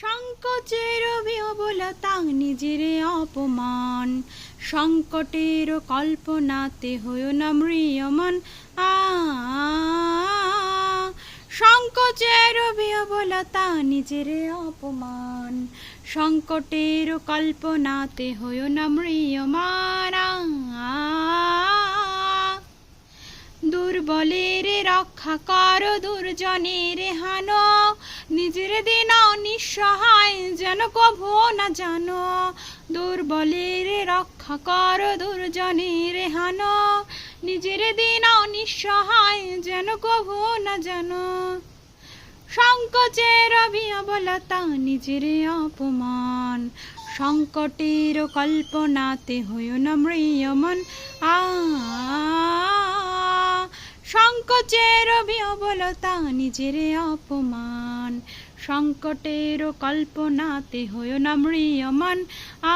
সংকোচের বিহবলতা নিজের অপমান। সংকটের কল্পনাতে হয়েও না মৃয়মান আ সংকোচের বিহবলতা নিজের অপমান। সংকটের কল্পনাতে হয়েও না মৃয়মান দুর্বলের রক্ষা কর দুর্জনের হান। নিজের দিন নিঃসহায় যেন কভু না জানো। দুর্বলের রক্ষা কর, দুর্জনের হান। নিজের দিন নিঃসহায় যেন কভু না জানো। সংকোচের বিহবলতা নিজের অপমান। সংকটের কল্পনাতে হয়েও না মৃয়মন আ সংকোচের বিহবলতা নিজের অপমান। সংকটের কল্পনাতে হয়েও না মৃয়মান আ